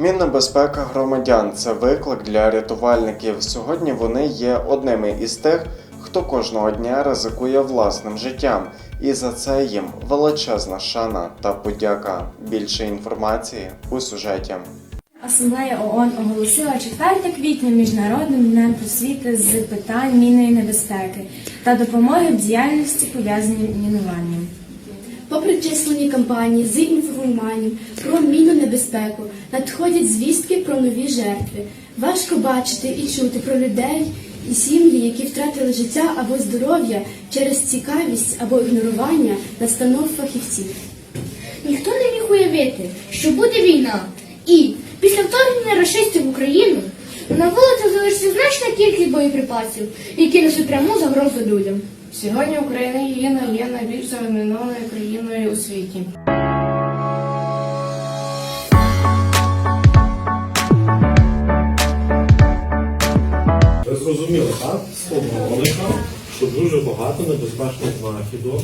Мінна безпека громадян це виклик для рятувальників. Сьогодні вони є одними із тих, хто кожного дня ризикує власним життям, і за це їм величезна шана та подяка. Більше інформації у сюжеті. Асамблея ООН оголосила 4 квітня міжнародним днем просвіти з питань мінної небезпеки та допомоги в діяльності пов'язаній мінуванням. Попри численні кампанії з інформуванням про мінну небезпеку, надходять звістки про нові жертви. Важко бачити і чути про людей і сім'ї, які втратили життя або здоров'я через цікавість або ігнорування настанов фахівців. Ніхто не міг уявити, що буде війна. І після вторгнення рашистів в Україну на вулицях залишиться значна кількість боєприпасів, які несуть пряму загрозу людям. Сьогодні Україна є, є найбільш замінованою країною у світі. Ви зрозуміли, так? Того що дуже багато небезпечних знахідок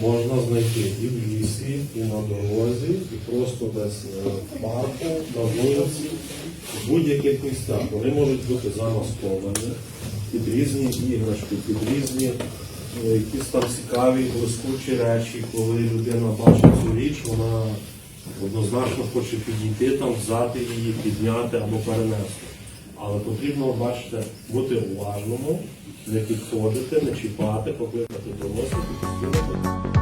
можна знайти і в лісі, і на дорозі, і просто десь е, в парку, на вулиці, в будь-яких місцях. Вони можуть бути замасковані під різні іграшки, під різні е, якісь там цікаві блискучі речі, коли людина бачить цю річ, вона однозначно хоче підійти там, взяти її, підняти або перенести. Але потрібно, бачите, бути уважному, не підходити, не чіпати, покликати дорослих і постійно.